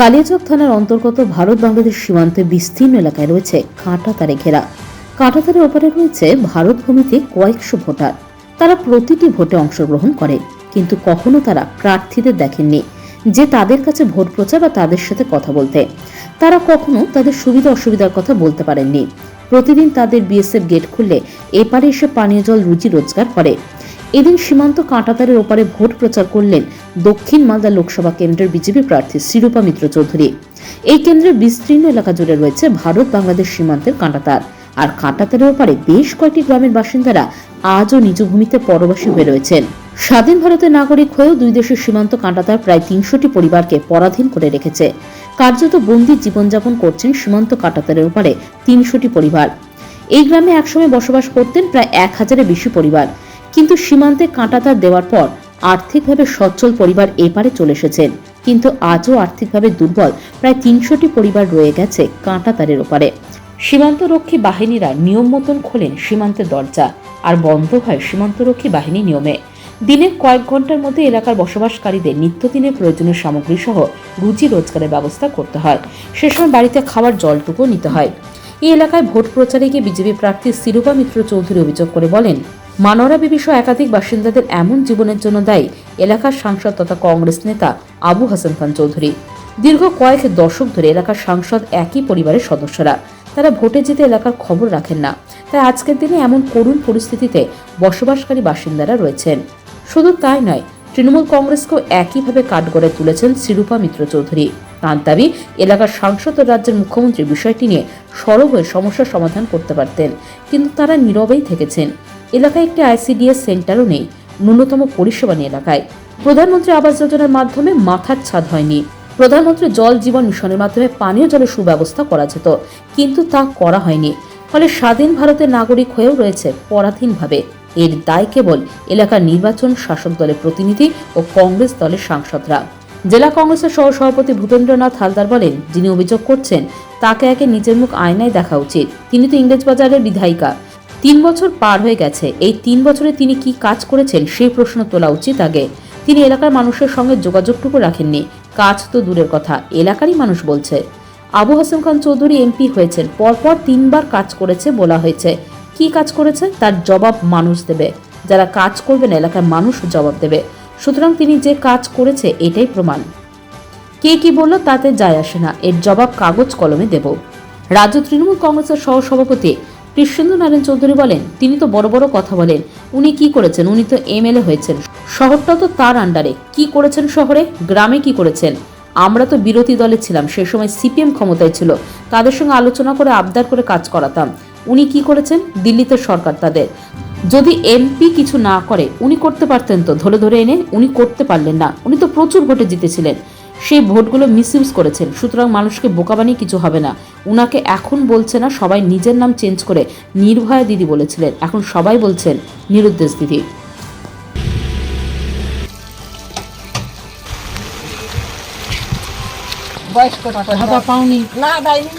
কালিয়াচক থানার অন্তর্গত ভারত বাংলাদেশ সীমান্তে বিস্তীর্ণ এলাকায় রয়েছে কাঁটাতারে ঘেরা। কাঁটা তারের ওপারে রয়েছে ভারত ভূমিতে কয়েকশো ভোটার। তারা প্রতিটি ভোটে অংশগ্রহণ করে, কিন্তু কখনো তারা প্রার্থীদের দেখেননি যে তাদের কাছে ভোট প্রচার বা তাদের সাথে কথা বলতে। তারা কখনো তাদের সুবিধা অসুবিধার কথা বলতে পারেননি। প্রতিদিন তাদের বিএসএফ গেট খুললে এপারে এসে পানীয় জল, রুজি, রোজগার করে। এদিন সীমান্ত কাঁটাতারের ওপারে ভোট প্রচার করলেন দক্ষিণ মালদা লোকসভা কেন্দ্রের বিজেপি প্রার্থী শিরূপা মিত্র চৌধুরী। এই কেন্দ্রের বিস্তীর্ণ এলাকা জুড়ে রয়েছে ভারত বাংলাদেশ সীমান্তের কাঁটাতার। আর কাঁটাতারের ওপারে বেশ কয়েকটি গ্রামের বাসিন্দারা আজও নিজ ভূমিতে পরবাসী হয়ে রয়েছেন। স্বাধীন ভারতের নাগরিক হয়েও দুই দেশের সীমান্ত কাঁটাতার প্রায় তিনশোটি পরিবারকে পরাধীন করে রেখেছে। কার্যত বন্দি জীবনযাপন করছেন সীমান্ত কাঁটাতারের ওপারে তিনশোটি পরিবার। এই গ্রামে একসময় বসবাস করতেন প্রায় এক হাজারের বেশি পরিবার। কিন্তু সীমান্তে কাঁটাতার দেওয়ার পর আর্থিকভাবে সচ্ছল পরিবার এপারে চলে এসেছেন কিন্তু আজও আর্থিকভাবে দুর্বল, প্রায় তিনশোটি পরিবার রয়ে গেছে কাঁটাতারের ওপারে। সীমান্তরক্ষী বাহিনীরা নিয়ম মতন খোলেন সীমান্তের দরজা আর বন্ধ হয় সীমান্তরক্ষী বাহিনী নিয়মে। দিনে কয়েক ঘণ্টার মধ্যে এলাকার বসবাসকারীদের নিত্যদিনের প্রয়োজনীয় সামগ্রী সহ রুজি রোজগারের ব্যবস্থা করতে হয়। সে সময় বাড়িতে খাওয়ার জলটুকু নিতে হয়। এই এলাকায় ভোট প্রচারে গিয়ে বিজেপি প্রার্থী শিরূপা মিত্র চৌধুরী অভিযোগ করে বলেন মানরা বিবি সহ একাধিক বাসিন্দাদের এমন জীবনের জন্য দায়ী এলাকার সাংসদ তথা কংগ্রেস নেতা আবু হাসান খান চৌধুরী। দীর্ঘ কয়েক দশক ধরে এলাকার সাংসদ একই পরিবারের সদস্যরা। তারা ভোটে জিতে এলাকার খবর রাখেন না। তাই আজকের দিনে এমন করুণ পরিস্থিতিতে বসবাসকারী বাসিন্দারা রয়েছেন। শুধু তাই নয়, তৃণমূল কংগ্রেসকেও একইভাবে কাঠগড়ে তুলেছেন শিরূপা মিত্র চৌধুরী। তাঁর দাবি, এলাকার সাংসদ ও রাজ্যের মুখ্যমন্ত্রী বিষয়টি নিয়ে সরব হয়ে সমস্যার সমাধান করতে পারতেন। কিন্তু তারা নীরবেই থেকেছেন। এলাকায় একটি আইসিডিএস সেন্টারও নেই, ন্যূনতম পরিষেবা নেই এলাকায়। প্রধানমন্ত্রী আবাস যোজনার মাধ্যমে মাথার ছাদ হয়নি। প্রধানমন্ত্রী জল জীবন মিশনের মাধ্যমে পানীয় জলের সুব্যবস্থা করা যেত, কিন্তু তা করা হয়নি। ফলে স্বাধীন ভারতের নাগরিক হয়েও রয়েছে পরাধীনভাবে। এর দায় কেবল এলাকার নির্বাচন শাসক দলের প্রতিনিধি ও কংগ্রেস দলের সাংসদরা। জেলা কংগ্রেসের সহ সভাপতি ভূপেন্দ্রনাথ হালদার বলেন, যিনি অভিযোগ করছেন, তাকে একে নিজের মুখ আয়নায় দেখা উচিত। তিনি তো ইংরেজবাজারের বিধায়িকা। তিন বছর পার হয়ে গেছে। এই তিন বছরে তিনি কি কাজ করেছেন সেই প্রশ্ন তোলা উচিত আগে। তিনি এলাকার মানুষের সঙ্গে যোগাযোগটুকু রাখেননি। কাজ তো দূরের কথা, এলাকারই মানুষ বলছে। আবু হাসান খান চৌধুরী এমপি হয়েছেন, পরপর তিনবার কাজ করেছে বলা হয়েছে। কি কাজ করেছে? তার জবাব মানুষ দেবে। যারা কাজ করবেন, এলাকার মানুষ জবাব দেবে। সুতরাং তিনি যে কাজ করেছে, এটাই প্রমাণ। কে কি বলল তাতে যায় আসে না। এর জবাব কাগজ কলমে দেব। রাজ্য তৃণমূল কংগ্রেসের সহ সভাপতি কৃষ্ণেন্দু নারায়ণ চৌধুরী বলেন, তিনি তো বড় বড় কথা বলেন। উনি কি করেছেন? উনি তো এমএলএ হয়েছেন। শহরটা তো তার আন্ডারে। কি করেছেন শহরে? গ্রামে কি করেছেন? আমরা তো বিরোধী দলে ছিলাম। সে সময় সিপিএম ক্ষমতায় ছিল। তাদের সঙ্গে আলোচনা করে, আবদার করে কাজ করাতাম। উনি কি করেছেন? দিল্লিতে সরকার তাদের। যদি এমপি কিছু না করে, উনি করতে পারতেন তো। ধরে ধরে এনে উনি করতে পারলেন না। উনি তো প্রচুর ভোটে জিতেছিলেন। সেই ভোটগুলো মিসইউজ করেছেন। সুতরাং মানুষকে বোকা বানিয়ে কিছু হবে না। উনাকে এখন বলছে না সবাই নিজের নাম চেঞ্জ করে নির্ভয়া দিদি বলেছিলেন। এখন সবাই বলছেন নিরুদ্দেশ দিদি। বয়স্ক ভাতা পাওনি। না দেয়নি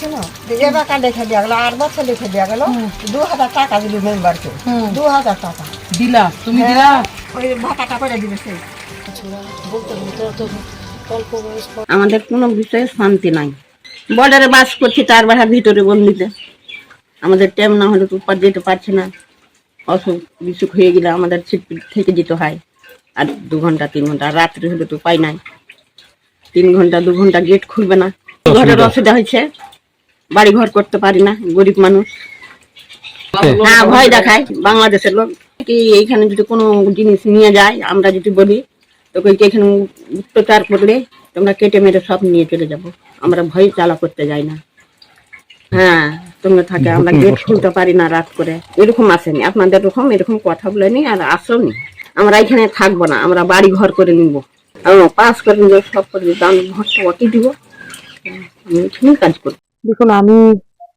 শোনো এবার লিখে দেওয়া গেলো আট বছর লিখে দেওয়া গেলো। দু হাজার টাকা দিল মেম্বারকে দু হাজার টাকা। দিলা তুমি দিলা। ওই ভাতাটা করে দিবে সেই আমাদের কোনো বিষয়ে শান্তি নাই। বর্ডারে বাস করছি তার বাসার ভিতরে বন্দিতে আমাদের টাইম না হলে তো উপর যেতে পারছে না। অসুখ বিসুখ হয়ে গেলে আমাদের সিট থেকে যেতে হয়। আর দু ঘণ্টা তিন ঘণ্টা রাত্রে হলে তো পাই নাই। তিন ঘণ্টা দু ঘণ্টা গেট খুলবে না। ঘরের অসুবিধা। হয়েছে। বাড়ি ঘর করতে পারি না গরিব মানুষ। হ্যাঁ ভয় দেখায় বাংলাদেশের লোক। কি এইখানে যদি কোনো জিনিস নিয়ে যায় আমরা যদি বলি তোকে এখানে অত্যাচার করলে তোমরা কেটে মেরে সব নিয়ে চলে যাব। আমরা ভয় চালা করতে যাই না। হ্যাঁ তোমরা থাকে আমরা গেট খুলতে পারি না রাত করে। এরকম আসেনি আপনাদের এরকম এরকম কথা বলেনি আর আসেনি আমরা এখানে থাকব না আমরা বাড়ি ঘর করে নিব। পাস করে নিব সব করে দিব আমি ভরটা অতি দিব। আমি কাজ করি। দেখুন আমি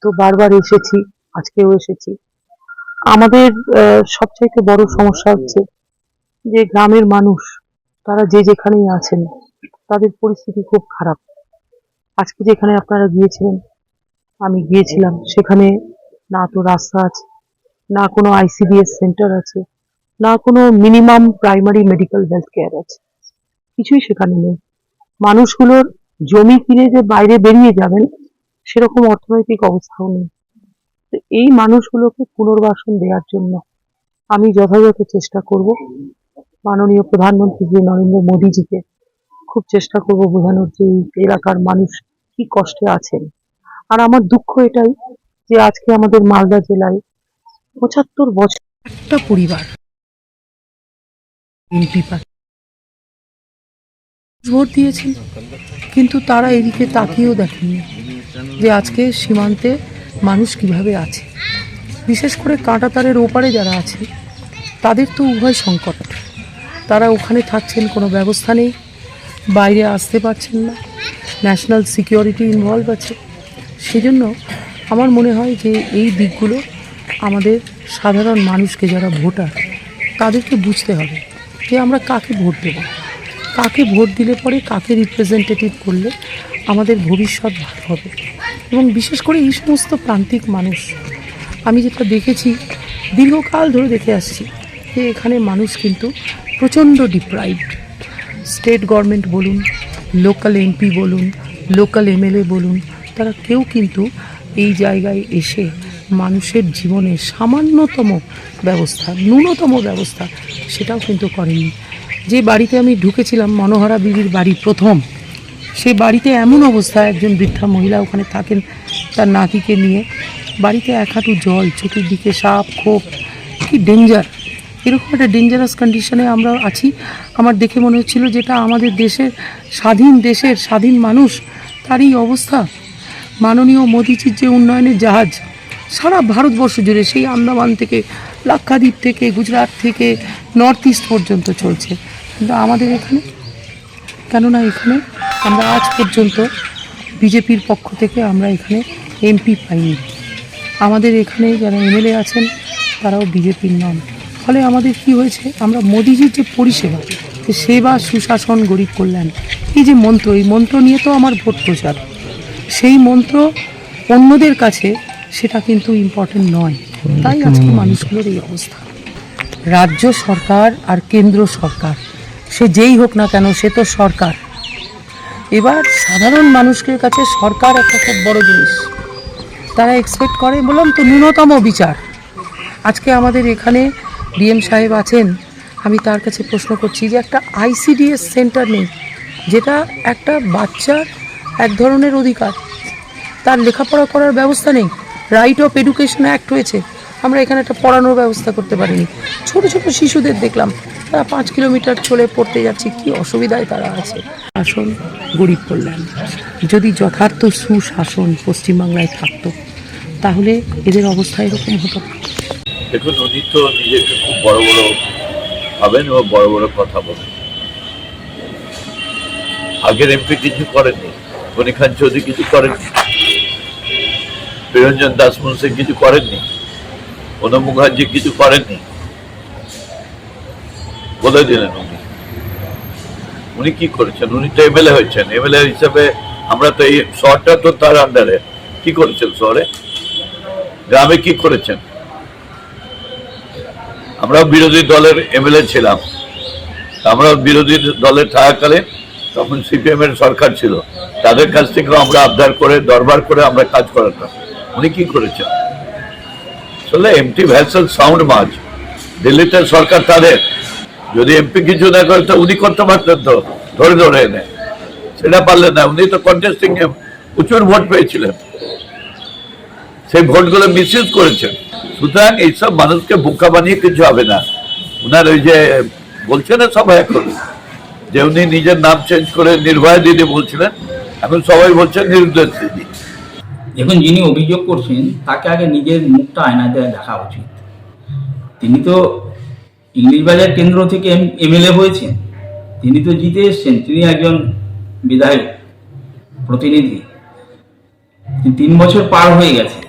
তো বারবার এসেছি আজকেও এসেছি। আমাদের আহ, সবচাইতে বড় সমস্যা হচ্ছে যে গ্রামের মানুষ তারা যে যেখানেই আছেন, তাদের পরিস্থিতি খুব খারাপ। আজকে যেখানে আপনারা গিয়েছিলেন, আমি গিয়েছিলাম। সেখানে না তো রাস্তা আছে, না কোনো আইসিডিএস সেন্টার আছে, না কোনো minimum primary medical health care আছে। কিছুই সেখানে নেই। মানুষগুলোর জমি কিনে যে বাইরে বেরিয়ে যাবেন, সেরকম অর্থনৈতিক অবস্থাও নেই। এই মানুষগুলোকে পুনর্বাসন দেওয়ার জন্য আমি যথাযথ চেষ্টা করব। মাননীয় প্রধানমন্ত্রী শ্রী নরেন্দ্র মোদীজিকে খুব চেষ্টা করব বোঝানোর যে এলাকার মানুষ কি কষ্টে আছেন। আর আমার দুঃখ এটাই যে আজকে আমাদের মালদা জেলায় পঁচাত্তর বছর একটা পরিবার ভোট দিয়েছেন কিন্তু তারা এদিকে তাকিয়েও দেখেননি যে আজকে সীমান্তে মানুষ কীভাবে আছে। বিশেষ করে কাঁটাতারের ওপারে যারা আছে, তাদের তো উভয় সংকট। তারা ওখানে থাকছেন, কোনো ব্যবস্থা নেই। বাইরে আসতে পারছেন না। ন্যাশনাল সিকিউরিটি ইনভলভ আছে। সেজন্য আমার মনে হয় যে এই দিকগুলো আমাদের সাধারণ মানুষকে যারা ভোটার, তাদেরকে বুঝতে হবে যে আমরা কাকে ভোট দেবো। কাকে ভোট দিলে পরে কাকে রিপ্রেজেন্টেটিভ করলে আমাদের ভবিষ্যৎ ভালো হবে। এবং বিশেষ করে এই সমস্ত প্রান্তিক মানুষ, আমি যেটা দেখেছি, দীর্ঘকাল ধরে দেখে আসছি যে এখানে মানুষ কিন্তু প্রচণ্ড ডিপ্রাইভড স্টেট গভর্নমেন্ট বলুন লোকাল এমপি বলুন লোকাল এমএলএ বলুন, তারা কেউ কিন্তু এই জায়গায় এসে মানুষের জীবনে সামান্যতম ব্যবস্থা, ন্যূনতম ব্যবস্থা সেটাও কিন্তু করেনি। যে বাড়িতে আমি ঢুকেছিলাম, মনোহরা বিবির বাড়ি প্রথম সেই বাড়িতে এমন অবস্থা, একজন বৃদ্ধা মহিলা ওখানে থাকেন তার নাতিকে নিয়ে। বাড়িতে এক হাঁটু জল, চতুর্দিকে সাপ, খোপ, কি ডেঞ্জার এরকম একটা ডেঞ্জারাস কন্ডিশনে আমরা আছি। আমার দেখে মনে হচ্ছিল যেটা আমাদের দেশের স্বাধীন দেশের স্বাধীন মানুষ, তারই অবস্থা। মাননীয় মোদিজির যে উন্নয়নের জাহাজ, সারা ভারতবর্ষ জুড়ে সেই আন্দামান থেকে, লাক্ষাদ্বীপ থেকে, গুজরাট থেকে নর্থ ইস্ট পর্যন্ত চলছে। কিন্তু আমাদের এখানে, কেননা এখানে আমরা আজ পর্যন্ত বিজেপির পক্ষ থেকে আমরা এখানে এমপি পাইনি। আমাদের এখানে যারা এমএলএ আছেন, তারাও বিজেপির নন। ফলে আমাদের কি হয়েছে? আমরা মোদিজির যে পরিষেবা সেবা, সুশাসন, গরিব কল্যাণ, এই যে মন্ত্র, এই মন্ত্র নিয়ে তো আমার ভোট প্রচার। সেই মন্ত্র অন্যদের কাছে সেটা কিন্তু ইম্পর্টেন্ট নয়। তাই আজকে মানুষগুলোর এই অবস্থা। রাজ্য সরকার আর কেন্দ্র সরকার, সে যেই হোক না কেন, সে তো সরকার। এবার সাধারণ মানুষের কাছে সরকার একটা খুব বড় জিনিস। তারা এক্সপেক্ট করে বললাম তো ন্যূনতম বিচার। আজকে আমাদের এখানে ডিএম সাহেব আছেন, আমি তার কাছে প্রশ্ন করছি যে একটা আইসিডিএস সেন্টার নেই, যেটা একটা বাচ্চার এক ধরনের অধিকার। তার লেখাপড়া করার ব্যবস্থা নেই রাইট অফ এডুকেশন অ্যাক্ট হয়েছে, আমরা এখানে একটা পড়ানোর ব্যবস্থা করতে পারিনি। ছোট ছোট শিশুদের দেখলাম, তারা পাঁচ কিলোমিটার চলে পড়তে যাচ্ছে, কি অসুবিধায় তারা আছে? শাসন গরিব কল্যাণ, যদি যথার্থ সুশাসন পশ্চিমবাংলায় থাকতো, তাহলে এদের অবস্থা এরকম হতো। দেখুন, উনি তো নিজেকে খুব বড় বড় ভাবেন এবং বড় বড় কথা বলেন। আগের এমপি কিছু করেননি গনি খান চৌধুরী কিছু করেননি, বিরঞ্জন দাস মুন্সি কিছু করেননি, অনুপ মুখার্জি কিছু করেননি। বলে দিলেন উনি। উনি কি করেছেন? উনি তো এমএলএ হয়েছেন। এমএলএ হিসাবে আমরা তো এই শহরটা তো তার আন্ডারে কি করেছেন শহরে? গ্রামে কি করেছেন? আমরা বিরোধী দলের এমএলএ ছিলাম। আমরা বিরোধী দলের থাকাকালীন তখন সিপিএম এর সরকার ছিল। তাদের কাছ থেকে আমরা আবদার করে, দরবার করে আমরা কাজ করাতাম। উনি কি করেছেন? আসলে এমটি ভ্যাসেল সাউন্ড মাছ। দিল্লিতে সরকার তাদের। যদি এমপি কিছু না করে, তো উনি করতে পারতেন তো, ধরে ধরে এনে। সেটা পারলেন না। উনি তো কন্টেস্টিং প্রচুর ভোট পেয়েছিলেন। সেই ভোটগুলো মিসইউজ করেছেন সুতরাং এইসব মানুষকে বোকা বানিয়ে কিছু হবে না। উনার ওই যে বলছে না সবাই এখন, যে উনি নিজের নাম চেঞ্জ করে নির্ভয়া দিদি বলছিলেন, এখন সবাই বলছেন নিরুদ্দেশ দিদি। দেখুন, যিনি অভিযোগ করছেন, তাকে আগে নিজের মুখটা আয়নাতে দেখা উচিত। তিনি তো ইংলিশ বাজার কেন্দ্র থেকে এমএলএ হয়েছেন। তিনি তো জিতে এসছেন, তিনি একজন বিধায়ক, প্রতিনিধি। তিনি তিন বছর পার হয়ে গেছে।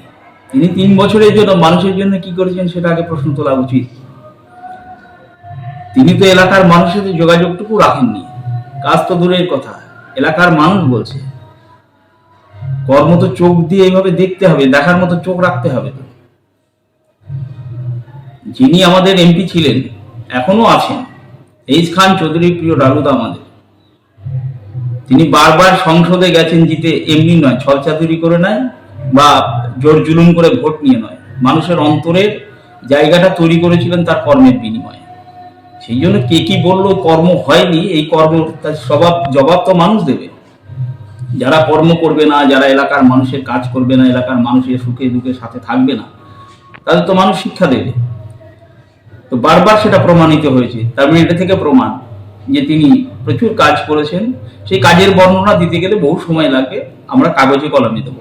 তিনি তিন বছরের জন্য মানুষের জন্য কি করেছেন সেটা আগে প্রশ্ন তোলা উচিত। তিনি তো এলাকার মানুষের সাথে যোগাযোগটুকু রাখেননি। কাজ তো দূরের কথা। এলাকার মানুষ বলছে, কর্ম তো চোখ দিয়ে এইভাবে দেখতে হবে, দেখার মতো চোখ রাখতে হবে তো। যিনি আমাদের এমপি ছিলেন, এখনও আছেন। এইচ খান চৌধুরী, প্রিয় ডালুদা আমাদের। তিনি বারবার সংসদে গেছেন জিতে, এমনি নয় ছলচাতুরি করে নয় বা জোর জুলুম করে ভোট নিয়ে নয়। মানুষের অন্তরের জায়গাটা তৈরি করেছিলেন তার কর্মের বিনিময়ে। সেই জন্য কে কি বলল, কর্ম হয়নি, এই কর্ম, তার স্বভাব, জবাব তো মানুষ দেবে। যারা কর্ম করবে না, যারা এলাকার মানুষের কাজ করবে না, এলাকার মানুষের সুখে দুঃখে সাথে থাকবে না, তাদের তো মানুষ শিক্ষা দেবে। তো বারবার সেটা প্রমাণিত হয়েছে। তার মানে এটা থেকে প্রমাণ যে তিনি প্রচুর কাজ করেছেন। সেই কাজের বর্ণনা দিতে গেলে বহু সময় লাগবে আমরা কাগজে কলমে দেবো।